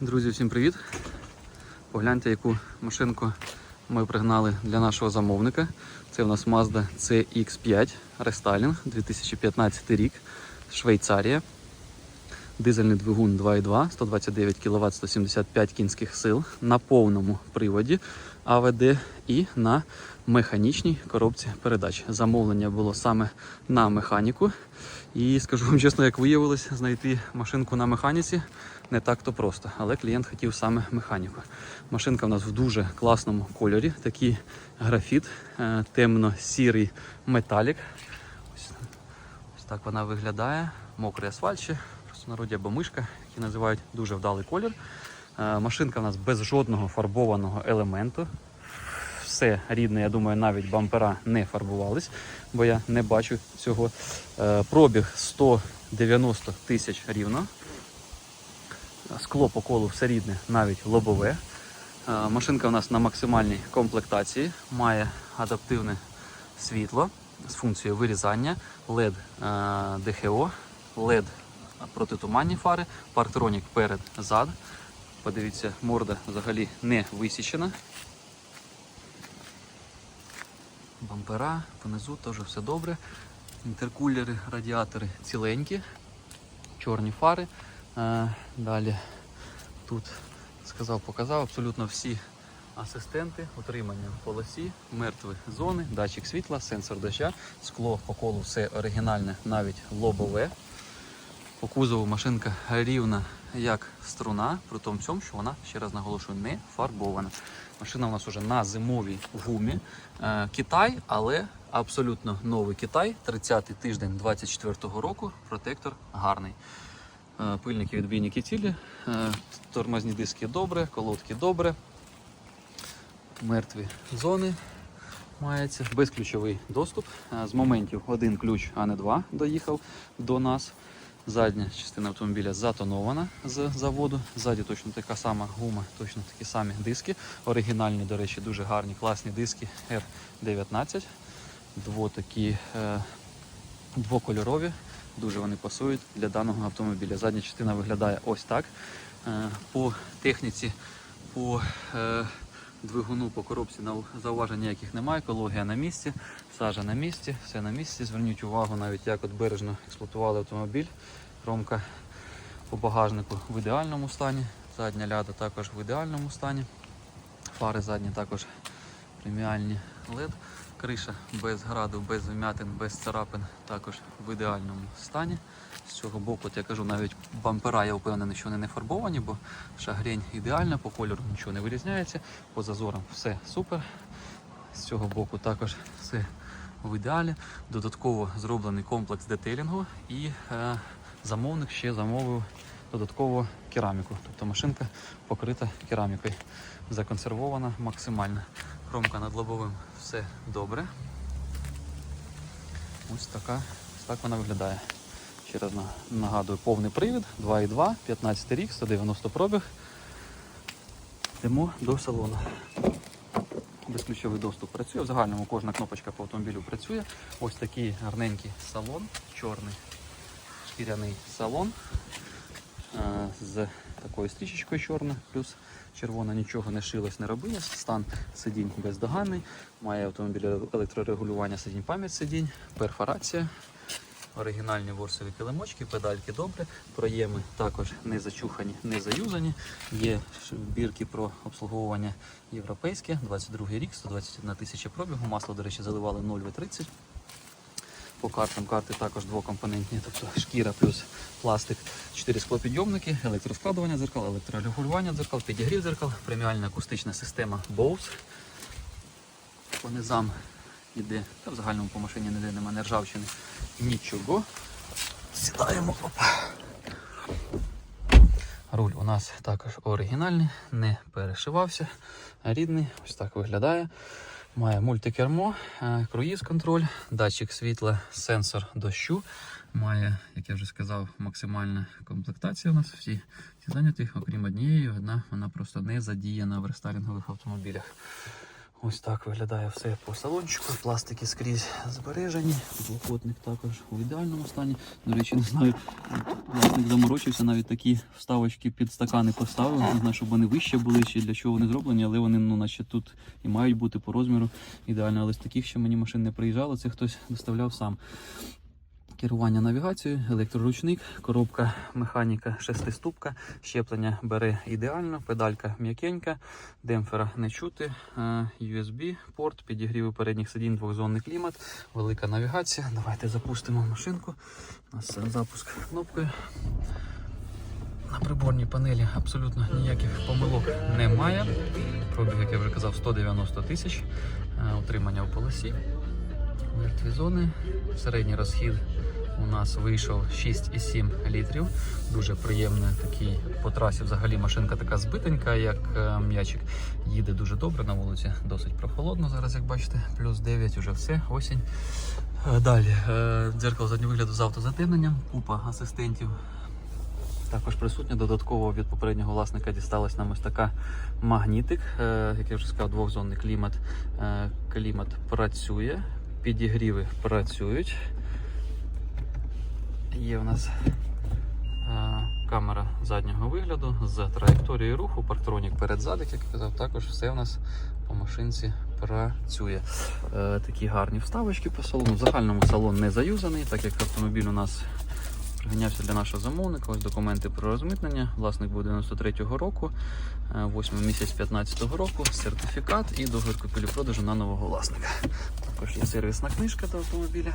Друзі, всім привіт! Погляньте, яку машинку ми пригнали для нашого замовника. Це у нас Mazda CX5 Restyling 2015 рік, Швейцарія. Дизельний двигун 2.2, 129 кВт, 175 кінських сил на повному приводі АВД і на механічній коробці передач. Замовлення було саме на механіку. І скажу вам чесно, як виявилось, знайти машинку на механіці не так-то просто, але клієнт хотів саме механіку. Машинка в нас в дуже класному кольорі, такий графіт, е, темно-сірий металік. Ось, так вона виглядає. Мокрий асфальт ще, народі або мишка, які називають дуже вдалий колір. Е, Машинка в нас без жодного фарбованого елементу. Все рідне, я думаю, навіть бампера не фарбувались, бо я не бачу цього. Е, Пробіг 190 тисяч рівно. Скло по колу все рідне, навіть лобове. Е, Машинка у нас на максимальній комплектації, має адаптивне світло з функцією вирізання, LED ДХО, LED протитуманні фари, парктронік перед зад. Подивіться, морда взагалі не висічена. Бампера, понизу теж все добре. Інтеркулери, радіатори ціленькі, чорні фари. Е, Далі тут сказав, показав абсолютно всі асистенти, утримання в полосі, мертві зони, датчик світла, сенсор доща, скло по колу все оригінальне, навіть лобове. По кузову машинка рівна як струна, при тому цьому, що вона, ще раз наголошую, не фарбована. Машина у нас уже на зимовій гумі. Е, Китай, але абсолютно новий Китай, 30-й тиждень 24-го року. Протектор гарний. Е, Пильники, відбійники цілі, е, тормозні диски добре, колодки добре. Мертві зони мається, безключовий доступ. З моментів один ключ, а не два, доїхав до нас. Задня частина автомобіля затонована з заводу. Ззаді точно така сама гума, точно такі самі диски. Оригінальні, до речі, дуже гарні, класні диски R19. Дво такі е, двокольорові. Дуже вони пасують для даного автомобіля. Задня частина виглядає ось так. Е, По техніці, по е, двигуну, по коробці зауважень ніяких немає. Екологія на місці, сажа на місці, все на місці. Зверніть увагу навіть як от бережно експлуатували автомобіль. Кромка по багажнику в ідеальному стані. Задня ляда також в ідеальному стані. Фари задні також преміальні LED. Криша без граду, без вмятин, без царапин, також в ідеальному стані. З цього боку, я кажу, навіть бампера я впевнений, що вони не фарбовані, бо шагрень ідеальна, по кольору нічого не вирізняється, по зазорам все супер. З цього боку також все в ідеалі. Додатково зроблений комплекс детейлінгу і е, замовник ще замовив додатково кераміку. Тобто машинка покрита керамікою, законсервована максимально. Хромка над лобовим все добре. Ось така, ось так вона виглядає. Ще раз нагадую, повний привід, 2.2, 15 рік, 190 пробіг. Йдемо до салону. Безключовий доступ працює. В загальному кожна кнопочка по автомобілю працює. Ось такий гарненький салон, чорний шкіряний салон е, з такою стрічечкою чорною, плюс червона нічого не шилось, не робилось. Стан сидінь бездоганний. Має автомобіль електрорегулювання сидінь, пам'ять сидінь, перфорація. Оригінальні ворсові килимочки, педальки добре, проєми також не зачухані, не заюзані. Є бірки про обслуговування європейське, 22 рік, 121 тисяча пробігу. Масло, до речі, заливали 0В30. По картам карти також двокомпонентні, тобто шкіра плюс пластик, 4 склопідйомники, електроскладування дзеркал, електрорегулювання дзеркал, підігрів дзеркал, преміальна акустична система Bose. По низам іде, та в загальному по машині ніде немає не ржавчини. Нічого. Сідаємо. Опа. Руль у нас також оригінальний, не перешивався. Рідний, ось так виглядає. Має мультикермо, е, круїз-контроль, датчик світла, сенсор дощу. Має, як я вже сказав, максимальна комплектація у нас всі зайняті, окрім однієї, одна вона просто не задіяна в рестайлінгових автомобілях. Ось так виглядає все по салончику. Пластики скрізь збережені. Блокотник також у ідеальному стані. До речі, не знаю, власник заморочився, навіть такі вставочки під стакани поставив. Не знаю, щоб вони вище були, чи для чого вони зроблені, але вони, ну, наче тут і мають бути по розміру ідеально. Але з таких ще мені машин не приїжджало, це хтось доставляв сам. Керування навігацією, електроручник, коробка механіка шестиступка, щеплення бере ідеально, педалька м'якенька, демпфера не чути, е, USB порт, підігріви передніх сидінь, двохзонний клімат, велика навігація. Давайте запустимо машинку. У нас е, запуск кнопкою. На приборній панелі абсолютно ніяких помилок немає. Пробіг, як я вже казав, 190 тисяч. Е, Утримання в полосі. Мертві зони. Середній розхід у нас вийшов 6,7 літрів. Дуже приємний такий по трасі. Взагалі машинка така збитенька, як е, м'ячик. Їде дуже добре на вулиці, досить прохолодно. Зараз, як бачите, плюс 9, уже все, осінь. Е, Далі е, дзеркало заднього вигляду з автозатемненням, купа асистентів. Також присутня додатково від попереднього власника дісталась нам ось така магнітик, як я вже сказав, двохзонний клімат. Клімат працює, підігріви працюють. Є в нас е, камера заднього вигляду з траєкторією руху, парктронік перед-зад, як я казав, також все у нас по машинці працює. Е, такі гарні вставочки по салону. В загальному салон не заюзаний, так як автомобіль у нас приганявся для нашого замовника. Ось документи про розмитнення. Власник був 93-го року, 8 місяць 15-го року, сертифікат і договір купівлі-продажу на нового власника. Також є сервісна книжка до автомобіля,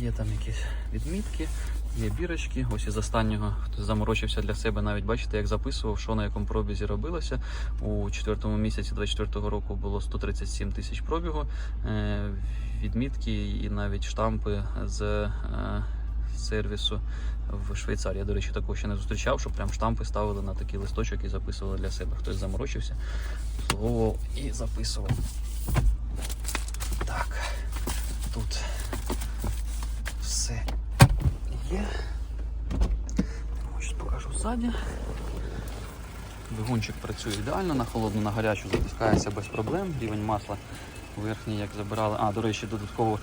є там якісь відмітки, є бірочки. Ось із останнього хтось заморочився для себе, навіть бачите, як записував, що на якому пробізі робилося. У четвертому місяці 24-го року було 137 тисяч пробігу. Е, Відмітки і навіть штампи з е, сервісу в Швейцарії. Я, до речі, такого ще не зустрічав, щоб прям штампи ставили на такий листочок і записували для себе. Хтось заморочився, обслуговував і записував. Так, тут все є. Ось покажу ззаді. Двигунчик працює ідеально, на холодну, на гарячу запускається без проблем. Рівень масла верхній, як забирали. А, до речі, додатково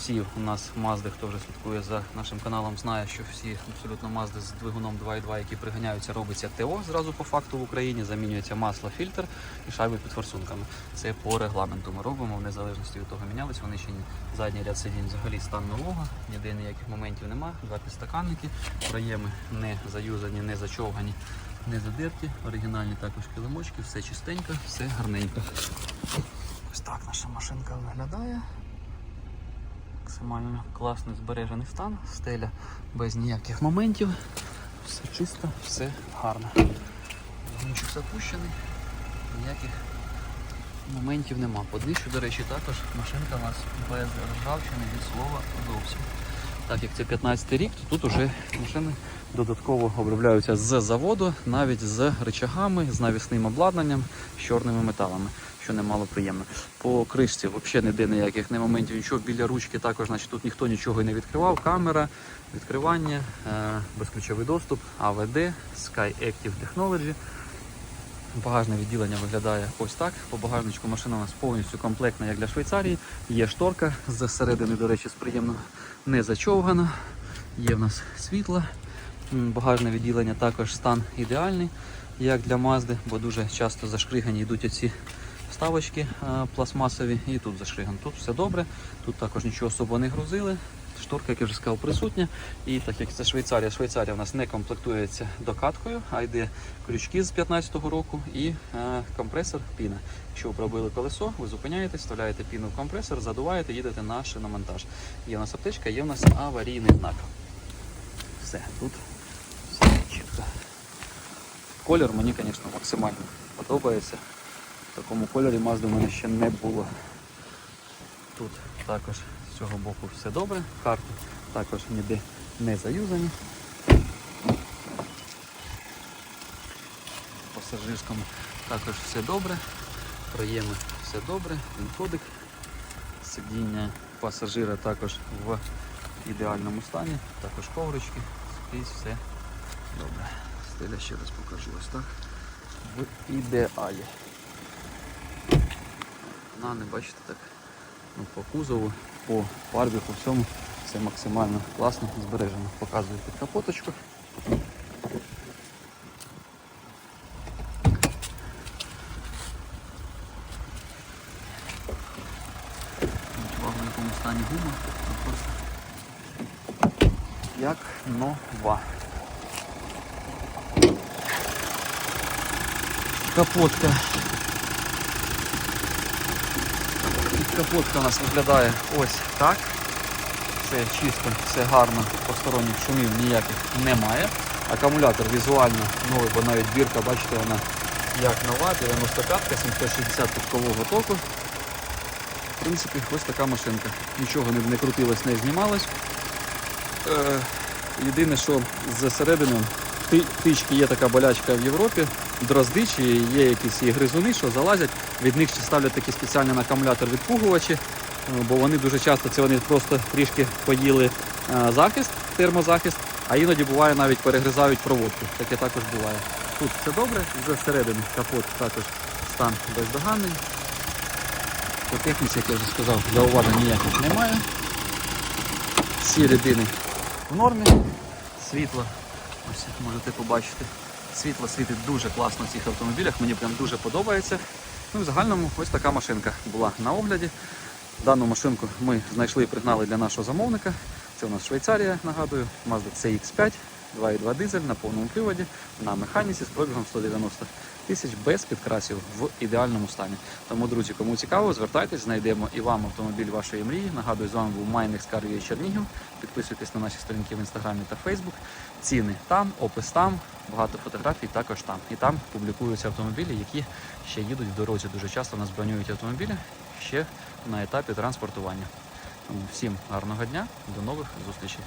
всі у нас мазди, хто вже слідкує за нашим каналом, знає, що всі абсолютно мазди з двигуном 2.2, які приганяються, робиться ТО зразу по факту в Україні. Замінюється масло, фільтр і шайби під форсунками. Це по регламенту ми робимо, в незалежності від того мінялись. Вони ще ні. Задній ряд сидінь взагалі стан нового, ніде ніяких моментів нема. Два підстаканники, проєми не заюзані, не зачовгані, не задерті. Оригінальні також килимочки, все чистенько, все гарненько. Ось так наша машинка виглядає. Максимально класний збережений стан, стеля без ніяких моментів. Все чисто, все гарно. Двигунчик запущений, ніяких моментів нема. По днищу, до речі, також машинка у нас без ржавчини від слова зовсім. Так як це 15 рік, то тут уже машини додатково обробляються з заводу, навіть з рычагами, з навісним обладнанням, з чорними металами, що немало приємно. По кришці взагалі ніде ніяких не моментів, нічого біля ручки також, значить тут ніхто нічого і не відкривав. Камера, відкривання, е, безключовий доступ, AVD, Sky Active Technology. Багажне відділення виглядає ось так. По багажничку машина у нас повністю комплектна, як для Швейцарії. Є шторка зсередини, до речі, з приємно не зачовгана. Є в нас світло. Багажне відділення також стан ідеальний, як для Мазди, бо дуже часто зашкригані йдуть оці вставочки е, пластмасові і тут зашкригано. Тут все добре, тут також нічого особо не грузили. Шторка, як я вже сказав, присутня. І так як це Швейцарія, Швейцарія в нас не комплектується докаткою, а йде крючки з 15-го року і е, компресор піна. Якщо ви пробили колесо, ви зупиняєтесь, вставляєте піну в компресор, задуваєте, їдете на шиномонтаж. Є у нас аптечка, є у нас аварійний знак. Все, тут. Колір мені, звісно, максимально подобається. В такому кольорі Mazda в мене ще не було. Тут також з цього боку все добре. Карти також ніде не заюзані. Пасажирському також все добре. Проєми все добре. Кодик. Сидіння пасажира також в ідеальному стані. Також коврички. Скрізь все добре. Стеля ще раз покажу ось так. В ідеалі. Вона, не бачите, так ну, по кузову, по фарбі, по всьому. Все максимально класно збережено. Показую під капоточку. В якому стані гума. Просто як нова. Капотка. Капотка у нас виглядає ось так. Все чисто, все гарно, посторонніх шумів ніяких немає. Акумулятор візуально новий, бо навіть бірка, бачите, вона як нова, 95 760 пускового току. В принципі, ось така машинка. Нічого не, крутилось, не знімалось. Е, єдине, що зсередини ти- птички є така болячка в Європі, дрозди, чи є якісь і гризуни, що залазять, від них ще ставлять такі спеціальні акумулятор відпугувачі, е, бо вони дуже часто це вони просто трішки поїли е, захист, термозахист, а іноді буває навіть перегризають проводку. Таке також буває. Тут все добре, зсередини капот також стан бездоганний. По техніці, як я вже сказав, зауважень ніяких немає. Всі рідини в нормі. Світло, ось можете побачити. Світло світить дуже класно в цих автомобілях, мені прям дуже подобається. Ну, і в загальному ось така машинка була на огляді. Дану машинку ми знайшли і пригнали для нашого замовника. Це у нас Швейцарія, нагадую, Mazda CX5, 2.2 дизель на повному приводі, на механіці з пробігом 190 тисяч без підкрасів в ідеальному стані. Тому, друзі, кому цікаво, звертайтесь, знайдемо і вам автомобіль вашої мрії. Нагадую, з вами був Майник Скарвій Чернігів. Підписуйтесь на наші сторінки в інстаграмі та Фейсбук. Ціни там, опис там, багато фотографій також там. І там публікуються автомобілі, які ще їдуть в дорозі. Дуже часто нас бронюють автомобілі ще на етапі транспортування. Тому всім гарного дня, до нових зустрічей.